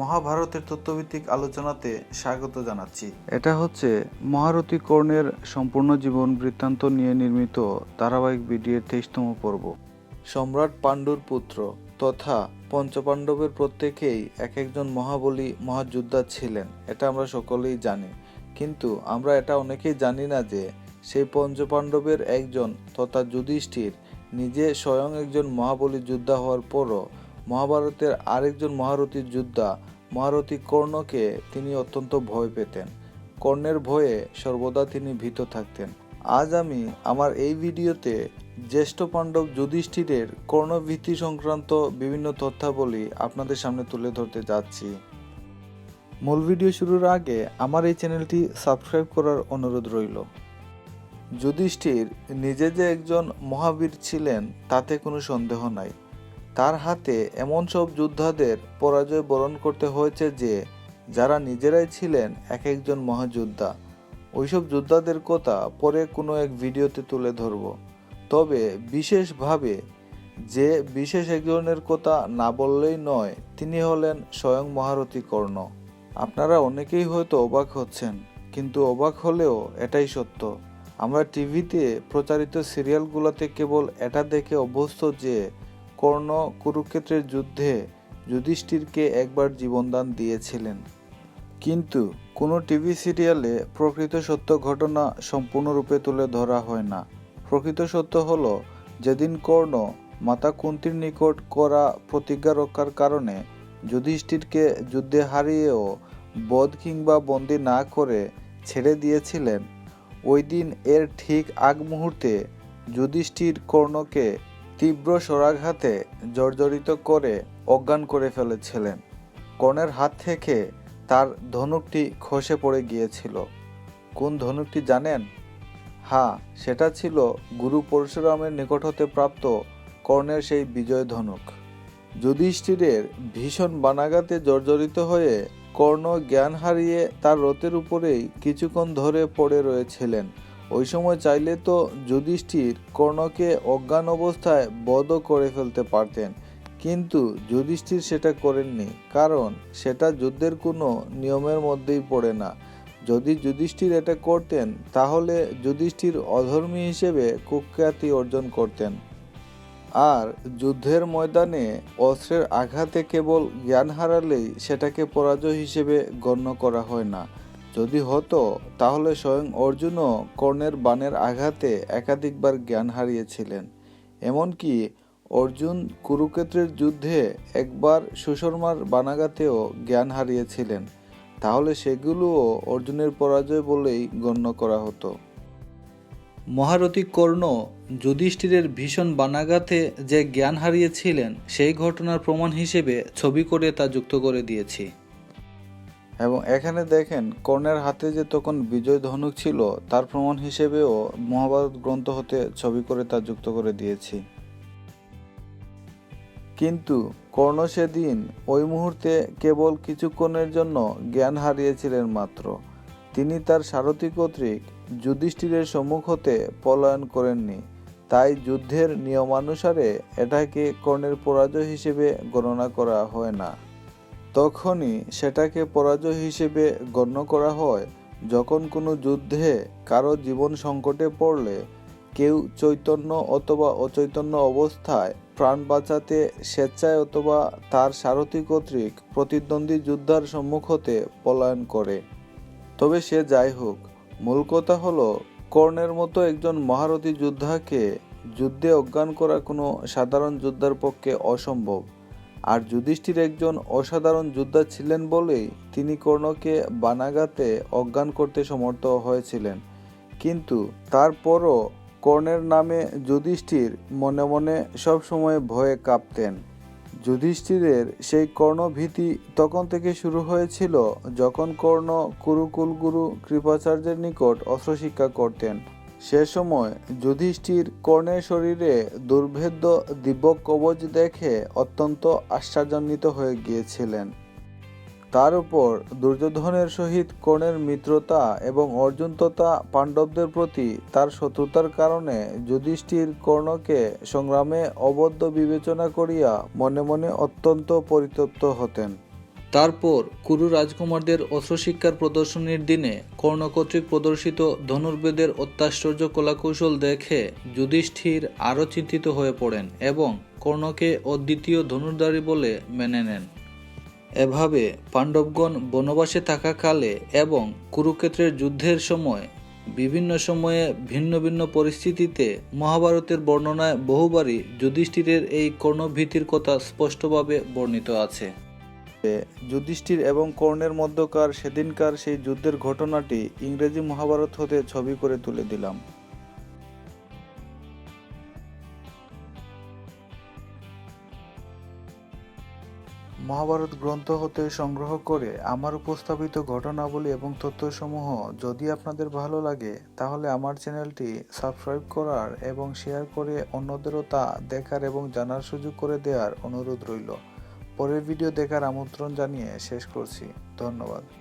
মহাভারতের তত্ত্বভিত্তিক আলোচনাতে স্বাগত জানাচ্ছি। এটা হচ্ছে মহারথী কর্ণের সম্পূর্ণ জীবন বৃত্তান্ত নিয়ে নির্মিত ধারাবাহিক ভিডিওর তেইশতম পর্ব। সম্রাট পাণ্ডুর পুত্র তথা পঞ্চপাণ্ডবের প্রত্যেকেই এক একজন মহাবলী মহাযোদ্ধা ছিলেন এটা আমরা সকলেই জানি। কিন্তু আমরা এটা অনেকেই জানি না যে সেই পঞ্চপাণ্ডবের একজন তথা যুধিষ্ঠির নিজে স্বয়ং একজন মহাবলী যোদ্ধা হওয়ার পরও মহাভারতের আরেকজন মহারথী যোদ্ধা, মহারথী কর্ণকে তিনি অত্যন্ত ভয় পেতেন। কর্ণের ভয়ে সর্বদা তিনি ভীত থাকতেন। আজ আমি আমার এই ভিডিওতে জ্যেষ্ঠ পাণ্ডব যুধিষ্ঠিরের কর্ণভীতি সংক্রান্ত বিভিন্ন তথ্যাবলী আপনাদের সামনে তুলে ধরতে যাচ্ছি। মূল ভিডিও শুরুর আগে আমার এই চ্যানেলটি সাবস্ক্রাইব করার অনুরোধ রইল। যুধিষ্ঠির নিজে যে একজন মহাবীর ছিলেন, তাতে কোনো সন্দেহ নাই। তার হাতে এমন সব যোদ্ধাদের পরাজয় বরণ করতে হয়েছে যে, যারা নিজেরাই ছিলেন এক একজন মহাযোদ্ধা। ওইসব যোদ্ধাদের কথা পরে কোনো এক ভিডিওতে তুলে ধরব। তবে বিশেষভাবে যে বিশেষ একজনের কথা না বললেই নয়, তিনি হলেন স্বয়ং মহারথী কর্ণ। আপনারা অনেকেই হয়তো অবাক হচ্ছেন, কিন্তু অবাক হলেও এটাই সত্য। আমরা টিভিতে প্রচারিত সিরিয়ালগুলোতে কেবল এটা দেখে অভ্যস্ত যে কর্ণ কুরুক্ষেত্রের যুদ্ধে যুধিষ্ঠিরকে একবার জীবনদান দিয়েছিলেন। কিন্তু কোনো টিভি সিরিয়ালে প্রকৃত সত্য ঘটনা সম্পূর্ণরূপে তুলে ধরা হয় না। প্রকৃত সত্য হল, যেদিন কর্ণ মাতা কুন্তির নিকট করা প্রতিজ্ঞা রক্ষার কারণে যুধিষ্ঠিরকে যুদ্ধে হারিয়েও বধ কিংবা বন্দি না করে ছেড়ে দিয়েছিলেন, ওই দিন এর ঠিক আগ মুহূর্তে যুধিষ্ঠির কর্ণকে তীব্র স্বরাঘাতে জর্জরিত করে অজ্ঞান করে ফেলেছিলেন। কর্ণের হাত থেকে তার ধনুকটি খসে পড়ে গিয়েছিল। কোন ধনুকটি জানেন? হ্যাঁ সেটা ছিল গুরু পরশুরামের নিকট হতে প্রাপ্ত কর্ণের সেই বিজয় ধনুক। যুধিষ্ঠিরের ভীষণ বানাগাতে জর্জরিত হয়ে কর্ণ জ্ঞান হারিয়ে তার রথের উপরেই কিছুক্ষণ ধরে পড়ে রয়েছিলেন। ওই সময় চাইলে তো যুধিষ্ঠির কর্ণকে অজ্ঞান অবস্থায় বধ করে ফেলতে পারতেন। কিন্তু যুধিষ্ঠির সেটা করেননি, কারণ সেটা যুদ্ধের কোনো নিয়মের মধ্যেই পড়ে না। যদি যুধিষ্ঠির এটা করতেন, তাহলে যুধিষ্ঠির অধর্মী হিসেবে কুখ্যাতি অর্জন করতেন। আর যুদ্ধের ময়দানে অস্ত্রের আঘাতে কেবল জ্ঞান হারালেই সেটাকে পরাজয় হিসেবে গণ্য করা হয় না। যদি হতো, তাহলে স্বয়ং অর্জুনও কর্ণের বাণের আঘাতে একাধিকবার জ্ঞান হারিয়েছিলেন। এমনকি অর্জুন কুরুক্ষেত্রের যুদ্ধে একবার সুশর্মার বানাঘাতেও জ্ঞান হারিয়েছিলেন। তাহলে সেগুলোও অর্জুনের পরাজয় বলেই গণ্য করা হতো। মহারথী কর্ণ যুধিষ্ঠিরের ভীষণ বানাঘাতে যে জ্ঞান হারিয়েছিলেন, সেই ঘটনার প্রমাণ হিসেবে ছবি করে তা যুক্ত করে দিয়েছি। এবং এখানে দেখেন, কর্ণের হাতে যে তখন বিজয় ধনুক ছিল, তার প্রমাণ হিসেবেও মহাভারত গ্রন্থ হতে ছবি করে তা যুক্ত করে দিয়েছি। কিন্তু কর্ণ সেদিন ওই মুহূর্তে কেবল কিছুক্ষণের জন্য জ্ঞান হারিয়েছিলেন মাত্র। তিনি তার সারথি কর্তৃক যুধিষ্ঠিরের সম্মুখ হতে পলায়ন করেননি। তাই যুদ্ধের নিয়মানুসারে এটাকে কর্ণের পরাজয় হিসেবে গণনা করা হয় না। তখনই সেটাকে পরাজয় হিসেবে গণ্য করা হয়। যখন কোনো যুদ্ধে কারও জীবন সংকটে পড়লে কেউ চৈতন্য অথবা অচৈতন্য অবস্থায় প্রাণ বাঁচাতে স্বেচ্ছায় অথবা তার সারথী কর্তৃক প্রতিদ্বন্দ্বী যোদ্ধার সম্মুখ হতে পলায়ন করে। তবে সে যাই হোক, মূল কথা হলো, কর্ণের মতো একজন মহারথী যোদ্ধাকে যুদ্ধে অজ্ঞান করা কোনো সাধারণ যোদ্ধার পক্ষে অসম্ভব। আর যুধিষ্ঠির একজন অসাধারণ যোদ্ধা ছিলেন বলেই তিনি কর্ণকে বানাগাতে অজ্ঞান করতে সমর্থ হয়েছিলেন। কিন্তু তারপরও কর্ণের নামে যুধিষ্ঠির মনে মনে সবসময় ভয়ে কাঁপতেন। যুধিষ্ঠিরের সেই কর্ণভীতি তখন থেকে শুরু হয়েছিল যখন কর্ণ কুরুকুলগুরু কৃপাচার্যের নিকট অস্ত্র শিক্ষা করতেন। সে সময় যুধিষ্ঠির কর্ণের শরীরে দুর্ভেদ্য দিব্য কবচ দেখে অত্যন্ত আশ্চর্যান্বিত হয়ে গিয়েছিলেন। তার উপর দুর্যোধনের সহিত কর্ণের মিত্রতা এবং অর্জুন তথা পাণ্ডবদের প্রতি তার শত্রুতার কারণে যুধিষ্ঠির কর্ণকে সংগ্রামে অবদ্ধ বিবেচনা করিয়া মনে মনে অত্যন্ত পরিতপ্ত হতেন। তারপর কুরু রাজকুমারদের অস্ত্রশিক্ষার প্রদর্শনীর দিনে কর্ণ কর্তৃক প্রদর্শিত ধনুর্বেদের অত্যাশ্চর্য কলাকৌশল দেখে যুধিষ্ঠির আরও চিন্তিত হয়ে পড়েন এবং কর্ণকে অদ্বিতীয় ধনুর্ধারী বলে মেনে নেন। এভাবে পাণ্ডবগণ বনবাসে থাকাকালে এবং কুরুক্ষেত্রের যুদ্ধের সময় বিভিন্ন সময়ে ভিন্ন ভিন্ন পরিস্থিতিতে মহাভারতের বর্ণনায় বহুবারই যুধিষ্ঠিরের এই কর্ণভীতির কথা স্পষ্টভাবে বর্ণিত আছে। যুধিষ্ঠির এবং কর্ণের মধ্যকার সেদিনকার সেই যুদ্ধের ঘটনাটি ইংরেজি মহাভারত হতে ছবি করে তুলে দিলাম। মহাভারত গ্রন্থ হতে সংগ্রহ করে আমার উপস্থাপিত ঘটনাবলী এবং তথ্যসমূহ যদি আপনাদের ভালো লাগে, তাহলে আমার চ্যানেলটি সাবস্ক্রাইব করার এবং শেয়ার করে অন্যদেরও তা দেখার এবং জানার সুযোগ করে দেওয়ার অনুরোধ রইল। পরের ভিডিও দেখার আমন্ত্রণ জানিয়ে শেষ করছি। ধন্যবাদ।